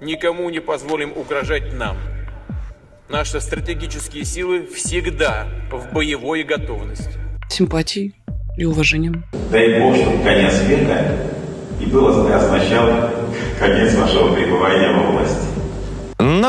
никому не позволим угрожать нам. Наши стратегические силы всегда в боевой готовности. симпатией и уважением. Дай Бог, чтобы конец света и был означал конец вашего пребывания во власти.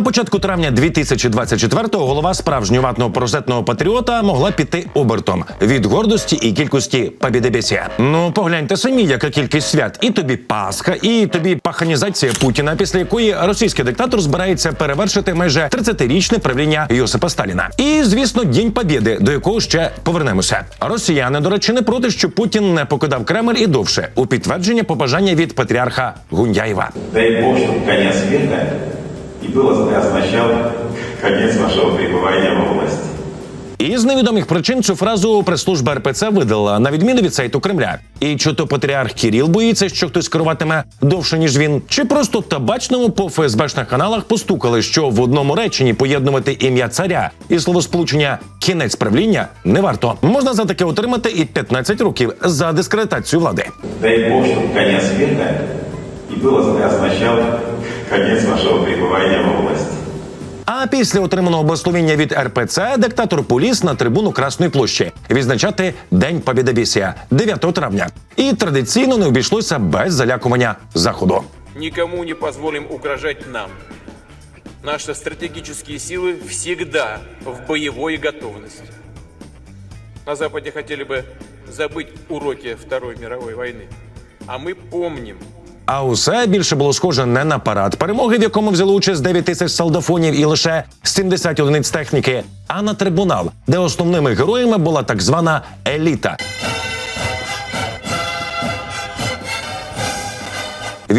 На початку травня 2024-го голова справжнього ватного прозетного патріота могла піти обертом від гордості і кількості побідебесія. Ну погляньте самі, яка кількість свят. І тобі Пасха, і тобі паханізація Путіна, після якої російський диктатор збирається перевершити майже 30-річне правління Йосипа Сталіна. І звісно, День Побєди, до якого ще повернемося. Росіяни, до речі, не проти, що Путін не покидав Кремль і довше у підтвердження побажання від патріарха Гундяєва. Дай Бог, чтобы конец света и был означал конец вашего пребывания во власти. І з невідомих причин цю фразу прес-служба РПЦ видала на відміну від сайту Кремля. І чи то патріарх Кіріл боїться, що хтось керуватиме довше ніж він, чи просто табачному по ФСБшних каналах постукали, що в одному реченні поєднувати ім'я царя і словосполучення кінець правління не варто. Можна за таке отримати і 15 років за дискредитацію влади. Дай Бог, чтобы конец света и был означал конец вашего пребывания во власти. А після отриманого благословення від РПЦ диктатор поліз на трибуну Красної площі відзначати День Побєдобєсія 9 травня. І традиційно не обійшлося без залякування заходу. Никому не позволим угрожать нам. Наши стратегические силы всегда в боевой готовности. На Западе хотели бы забыть уроки Второй мировой войны. А мы помним, А усе більше було схоже не на парад перемоги, в якому взяли участь 9 тисяч солдафонів і лише 70 одиниць техніки, а на трибунал, де основними героями була так звана еліта.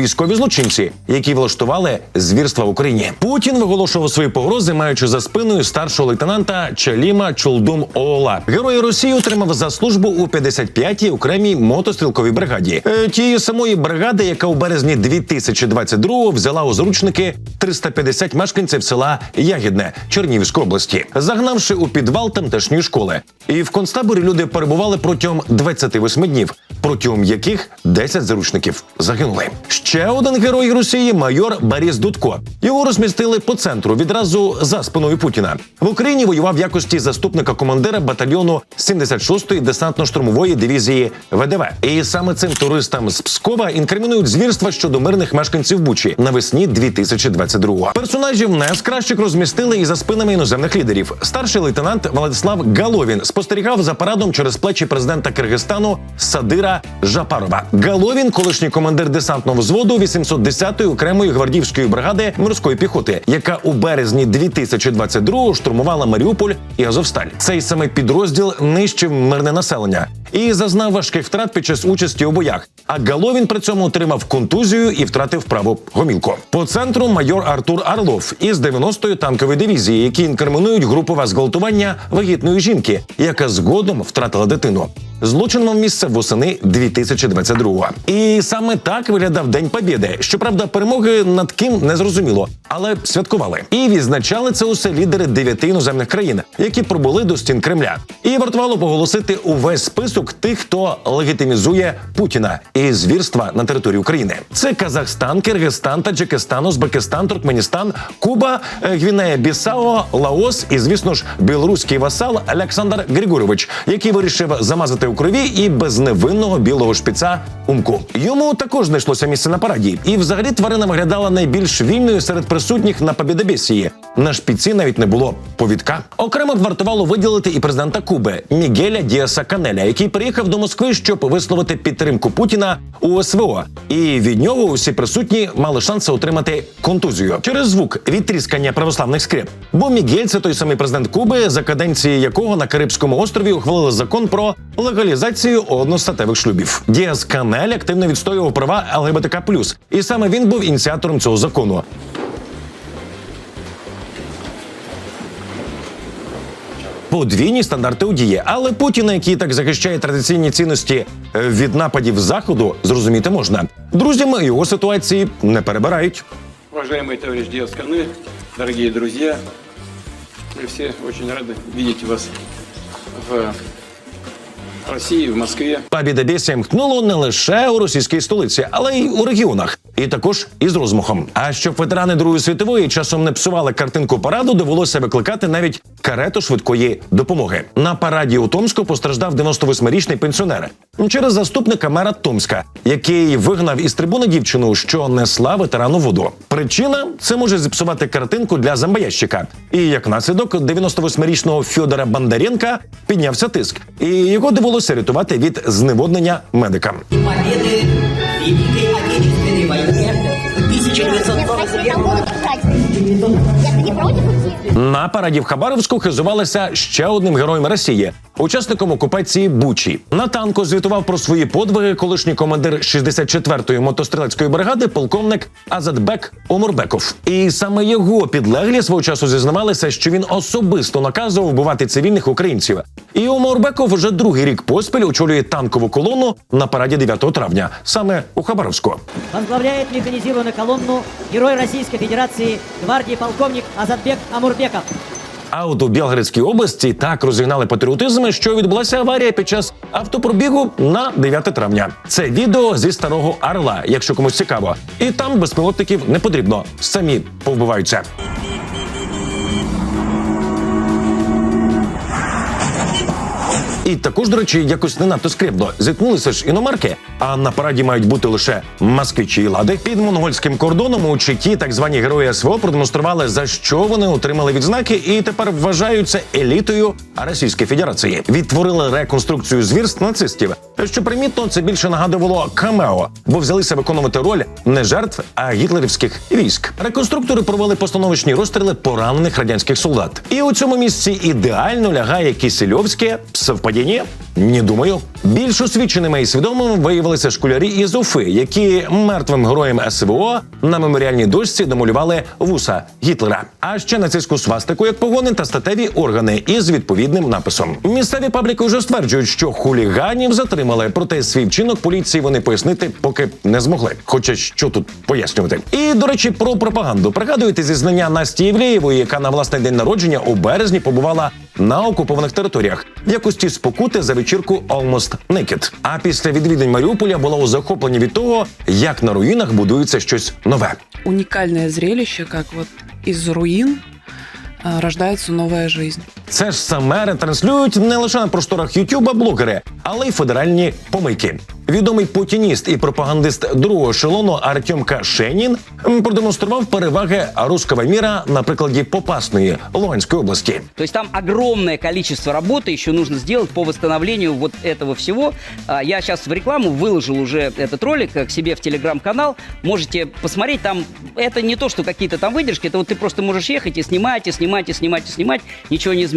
Військові злочинці, які влаштували звірства в Україні. Путін виголошував свої погрози, маючи за спиною старшого лейтенанта Чаліма ЧулдумОола. Герой Росії отримав за службу у 55-й окремій мотострілковій бригаді. Е, тієї самої бригади, яка у березні 2022-го взяла у заручники 350 мешканців села Ягідне Чернігівської області, загнавши у підвал тамтешньої школи. І в концтаборі люди перебували протягом 28 днів, протягом яких 10 заручників загинули. Ще один герой Росії майор Борис Дудко. Його розмістили по центру відразу за спиною Путіна. В Україні воював в якості заступника командира батальйону 76-ї десантно-штурмової дивізії ВДВ. І саме цим туристам з Пскова інкримінують звірства щодо мирних мешканців Бучі навесні 2022-го. Персонажів не кращих розмістили і за спинами іноземних лідерів. Старший лейтенант Владислав Галовін спостерігав за парадом через плечі президента Киргизстану Садира Жапарова. Галовін, колишній командир десантного взводу 810-ї окремої гвардівської бригади морської піхоти, яка у березні 2022-го штурмувала Маріуполь і Азовсталь. Цей саме підрозділ нищив мирне населення і зазнав важких втрат під час участі у боях. А Галовін при цьому отримав контузію і втратив праву гомілку. По центру майор Артур Орлов із 90-ї танкової дивізії, які інкримінують групове зґвалтування вагітної жінки, яка згодом втратила дитину. Злочин мав місце восени 2022-го. І саме так виглядав День Побєди. Щоправда, перемоги над ким не зрозуміло, але святкували. І відзначали це усе лідери дев'яти іноземних країн, які пробули до стін Кремля. І вартувало поголосити увесь список тих, хто легітимізує Путіна і звірства на території України. Це Казахстан, Киргизстан, Таджикистан, Узбекистан, Туркменістан, Куба, е, Гвінея Бісао, Лаос і, звісно ж, білоруський васал Олександр Григорович, який вирішив замазати у крові і безневинного білого шпіца Умку. Йому також знайшлося місце на параді, і взагалі тварина виглядала найбільш вільною серед присутніх на побідобєсії. На шпіці навіть не було повідка. Окремо вартувало виділити і президента Куби Мігеля Діаса Канеля, який приїхав до Москви, щоб висловити підтримку Путіна у СВО. І від нього усі присутні мали шанси отримати контузію через звук від тріскання православних скрип. Бо Мігель це той самий президент Куби, за каденції якого на Карибському острові ухвалили закон про легалізацію одностатевих шлюбів. Діас Канель активно відстоював права ЛГБТК+, і саме він був ініціатором цього закону. Подвійні стандарти у дії, але Путіна, який так захищає традиційні цінності е, від нападів заходу, зрозуміти можна. Друзями його ситуації не перебирають. Уважаемый товарищ Диас Канель, дорогие друзья, мы все очень рады видеть вас в России, в Москве. Побідобєсія мкнуло не лише у російській столиці, але й у регіонах, і також із розмахом. А щоб ветерани Другої світової часом не псували картинку параду, довелося викликати навіть карету швидкої допомоги. На параді у Томську постраждав 98-річний пенсіонер через заступника мера Томська, який вигнав із трибуни дівчину, що несла ветерану воду. Причина це може зіпсувати картинку для зомбоящика. І як наслідок, 98-річного Фьодора Бондаренка піднявся тиск, і його довелося рятувати від зневоднення медикам. победы в Великой Отечественной 1941 года. Я не против идти. На параді в Хабаровську хизувалися ще одним героєм Росії, учасником окупації Бучі. На танку звітував про свої подвиги колишній командир 64-ї мотострілецької бригади, полковник Азатбек Омурбеков. І саме його підлеглі свого часу зізнавалися, що він особисто наказував вбивати цивільних українців. І Омурбеков вже другий рік поспіль очолює танкову колону на параді 9 травня, саме у Хабаровську. Возглавляет механизированную колонну Герой Российской Федерации гвардии полковник Азатбек Амурбеков. А от у Білгородській області так розігнали патріотизм, що відбулася аварія під час автопробігу на 9 травня. Це відео зі старого Орла, якщо комусь цікаво. І там безпілотників не потрібно. Самі повбиваються. І також, до речі, якось не надто скрипно. Зіткнулися ж іномарки, а на параді мають бути лише москвичі і лади. Під монгольським кордоном у Читі так звані герої СВО продемонстрували за що вони отримали відзнаки, і тепер вважаються елітою Російської Федерації. Відтворили реконструкцію звірств нацистів. Що примітно, це більше нагадувало камео, бо взялися виконувати роль не жертв, а гітлерівських військ. Реконструктори провели постановочні розстріли поранених радянських солдат. І у цьому місці ідеально лягає Кісельовське совпадіння? Не думаю. Більш освіченими і свідомими виявилися школярі із Уфи, які мертвим героям СВО на меморіальній дошці домалювали вуса Гітлера. А ще нацистську свастику як погони та статеві органи із відповідним написом. Місцеві пабліки вже стверджують, що хуліганів затримали, проте свій вчинок поліції вони пояснити поки не змогли. Хоча що тут пояснювати. І до речі, про пропаганду пригадуєте зізнання Насті Євлеєвої, яка на власний день народження у березні побувала на окупованих територіях якості спокути за вечірку Almost Naked. А після відвідань Маріуполя була у захопленні від того, як на руїнах будується щось нове. Унікальне зрелище, як от із руїн рождається нова життя. Це ж саме ретранслюють не лише на просторах Ютуба блогери, але й федеральні помийки. Відомий путініст і пропагандист другого ешелону Артем Кашенін м, продемонстрував переваги руського міра на прикладі Попасної Луганської області. То есть там огромное количество работы еще нужно сделать по восстановлению вот этого всего. А, Я сейчас в рекламу выложил уже этот ролик э, к себе в телеграм-канал. Можете посмотреть. Там это не то, что какие-то там выдержки. Это вот ты просто можешь ехать и снимать, и снимать, и снимать, и снимать. Ничего не изменится.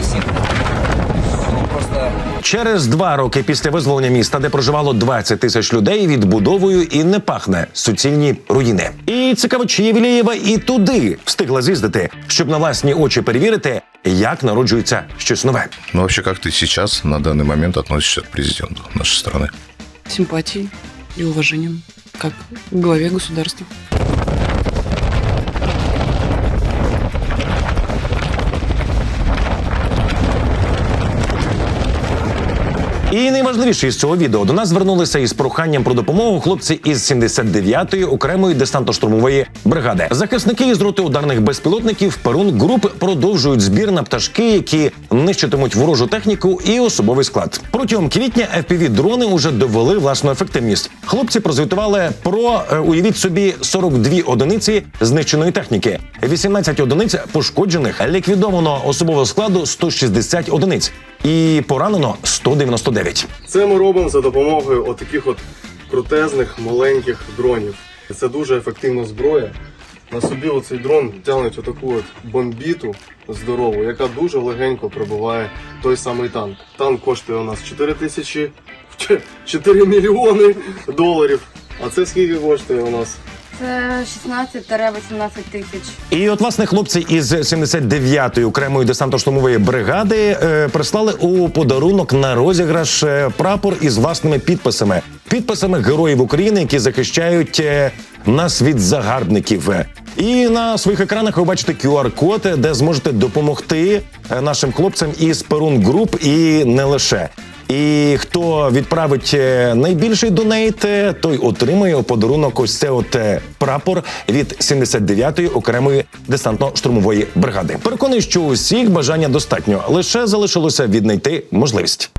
Через два роки після визволення міста, де проживало 20 тисяч людей, відбудовою і не пахне суцільні руїни. І цікаво, чи Євлеєва і туди встигла з'їздити, щоб на власні очі перевірити, як народжується щось нове. Ну, вообще, как ты сейчас на данный момент относишься к президенту нашей страны? Симпатией и уважением, как к главе государства. І найважливіше із цього відео до нас звернулися із проханням про допомогу хлопці із 79-ї окремої десантно-штурмової бригади. Захисники із роти ударних безпілотників Перун груп продовжують збір на пташки, які нищитимуть ворожу техніку і особовий склад. Протягом квітня fpv дрони уже довели власну ефективність. Хлопці прозвітували про е, уявіть собі 42 одиниці знищеної техніки, 18 одиниць пошкоджених, ліквідовано особового складу 160 одиниць і поранено 199. Це ми робимо за допомогою отаких от крутезних маленьких дронів. Це дуже ефективна зброя. На собі оцей дрон тягнуть отаку от бомбіту здорову, яка дуже легенько пробиває той самий танк. Танк коштує у нас 4 тисячі 4 мільйони доларів. А це скільки коштує у нас? Це 16-18 тисяч. І от власне хлопці із 79-ї окремої десантно-штурмової бригади е, прислали у подарунок на розіграш е, прапор із власними підписами, підписами героїв України, які захищають е, нас від загарбників. І на своїх екранах ви бачите QR-код, де зможете допомогти е, нашим хлопцям із Перун Груп і не лише. І хто відправить е, найбільший донейт, е, той отримує у подарунок ось це от е, прапор від 79-ї окремої десантно-штурмової бригади. Переконаний, що усіх бажання достатньо лише залишилося віднайти можливість.